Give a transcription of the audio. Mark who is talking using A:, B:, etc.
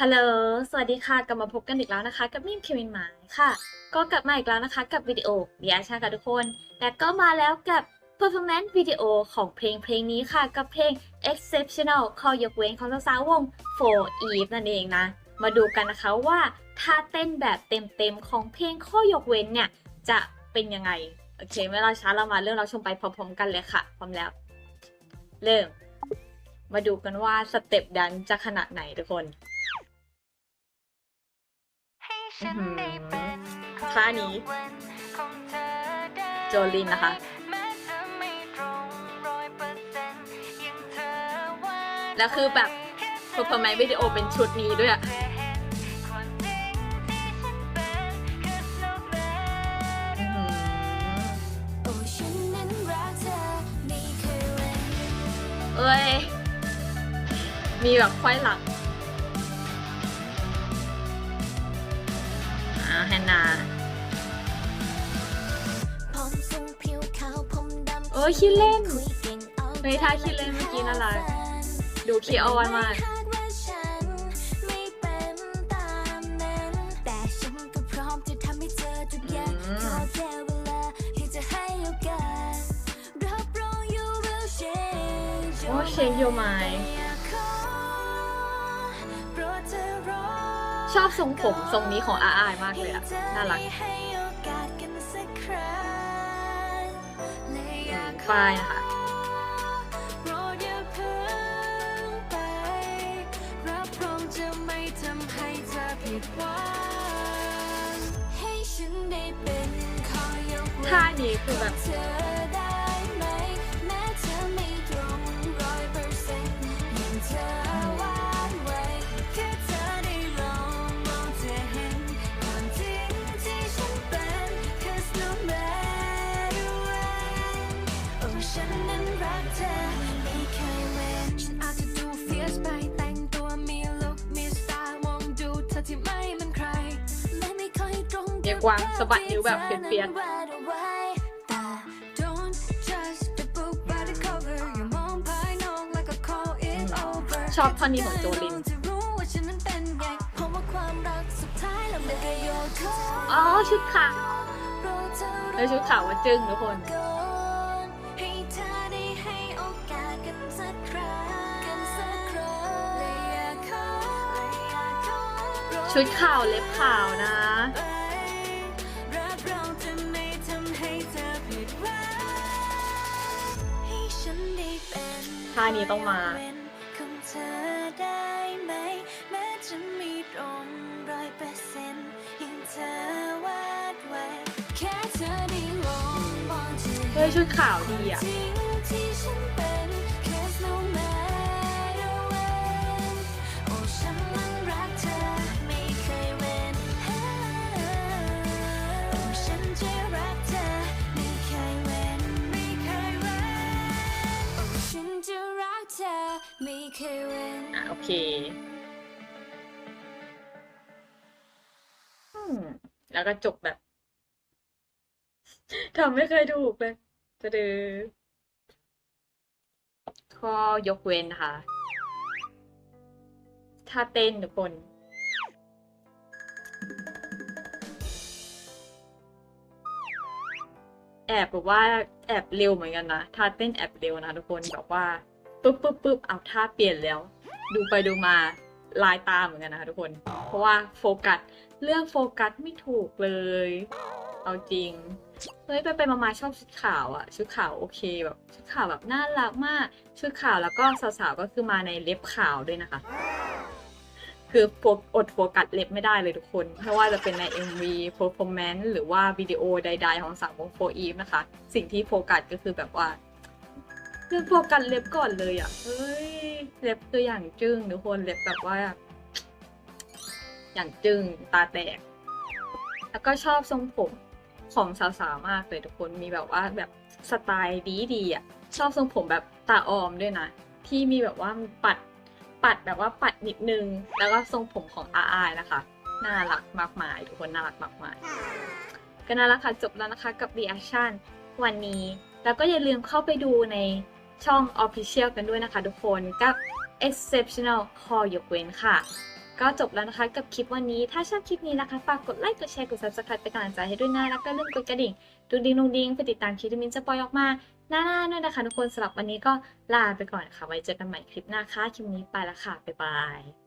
A: ฮัลโหล สวัสดีค่ะ กลับมาพบกันอีกแล้วนะคะ กับนิ่มเควินหมายค่ะ ก็กลับมาอีกแล้วนะคะ กับวิดีโอรีแอคชั่นค่ะทุกคน และก็มาแล้วกับ performance วิดีโอของเพลงเพลงนี้ค่ะ กับเพลง exceptional ข้อยกเว้นของสาวๆวง for eve นั่นเองนะ มาดูกันนะคะว่าท่าเต้นแบบเต็มๆ ของเพลงข้อยกเว้นเนี่ย จะเป็นยังไง โอเค ไม่รอช้าเรามาเรื่องเราชมไปพร้อมๆกันเลยค่ะ พร้อมแล้ว เริ่ม มาดูกันว่าสเต็ปดันจะขนาดไหนทุกคน ท่านี้ โจลินนะคะ แล้วคือแบบ performance วิดีโอเป็นชุดนี้ด้วยอะอื้อหือ
B: โอ้ฉันนั้นรักเธอไม่เคยเว้น
A: เอ้ย มีแบบควายหลัง อ่าแฮนนา
B: ผมสูงผิวขาวผมดำ
A: โอ้ยขี้เล่น
B: คุยเก่งเอา
A: เฮ้ยท่าขี้เล่นเมื่อกี้น่ารักดูคีออนมาก
B: หากว่าฉันไม่เป็นตามนั้นแต่ฉันก็พร้อมจะทำให้เธอทุกอย่าง
A: อืม
B: ขอแค่เวลาที่จะให้โอกาสรับรอง you will change
A: โอ้เชนโยไม
B: โป
A: ชอบทรงผมทรงนี้ของอาอายมากเลยอะน่ารักป้ายนะคะ
B: ท่า
A: นี้คือแบบ
B: ตรงเรียกวางสะ
A: บัดนิ้วแบบเปลี่ยน
B: แต่ don't judge the book by the cover อย่ามองภายนอกแล้วก็ call it over
A: ชอบท่อนนี้ของโจลิน
B: จะรู้ว่าฉันนั้นเป็นไงเพราะว่าความรักสุดท้ายแล้วมันก็โยนเข้า
A: อ๋อชุดขาว
B: โปรดเธอรอ
A: เอ้ยชุดขาวว่าจึ้งทุกคน
B: ก่อนให้เธอได้ให้โท่า
A: นี้ต้องมา
B: เฮ้
A: ยชุดขาวดีอะ
B: อไม่เคยเว้นอะโอเค
A: อืมแล้วก็จบแบบทำไม่เคยถูกเลยจะดือข้อยกเว้นนะคะท่าเต้นทุกคนแอบแบบว่าแอบเร็วเหมือนกันนะท่าเต้นแอบเร็วนะทุกคนแบบว่า ปุ๊บปุ๊บปุ๊บเอาท่าเปลี่ยนแล้ว ดูไปดูมาลายตาเหมือนกันนะคะทุกคน เพราะว่าโฟกัสเลือกโฟกัสไม่ถูกเลย เอาจริงเฮ้ยไปไปมามาชอบชุดขาวอะชุดขาวโอเคแบบชุดขาวแบบน่ารักมาก ชุดขาวแล้วก็สาวๆก็คือมาในเล็บขาวด้วยนะคะ คือโฟอดโฟกัสเล็บไม่ได้เลยทุกคนไม่ว่าจะเป็นใน MV performance หรือว่าวิดีโอใด ๆ ของสาววงโฟอีฟนะคะ สิ่งที่โฟกัสก็คือแบบว่า คือโฟกัสเล็บก่อนเลยอะ เฮ้ย เล็บคืออย่างจึ้งทุกคนเล็บแบบว่า อย่างจึ้งตาแตก แล้วก็ชอบทรงผมของสาวๆมากเลยทุกคนมีแบบว่าแบบสไตล์ดีๆอะ ชอบทรงผมแบบตาออมด้วยนะ ที่มีแบบว่าปัดปัดแบบว่าปัดนิดนึง แล้วก็ทรงผมของอาอายนะคะ น่ารักมากมายทุกคนน่ารักมากมายก็น่ารักค่ะจบแล้วนะคะกับ reaction วันนี้ แล้วก็อย่าลืมเข้าไปดูใน ช่อง Official กันด้วยนะคะทุกคนกับ exceptional ข้อยกเว้นค่ะ ก็จบแล้วนะคะกับคลิปวันนี้ ถ้าชอบคลิปนี้นะคะฝากกดไลค์ กดแชร์ กด subscribe เป็นกำลังใจให้ด้วยนะ แล้วก็ลืมกดกระดิ่งดูดิงดุงดิงเพื่อติดตามคลิปที่มินจะปล่อยออกมาหน้าๆด้วยนะคะทุกคนสำหรับวันนี้ก็ลาไปก่อนค่ะ ไว้เจอกันใหม่คลิปหน้าค่ะ คลิปนี้ไปละค่ะ บ๊ายบาย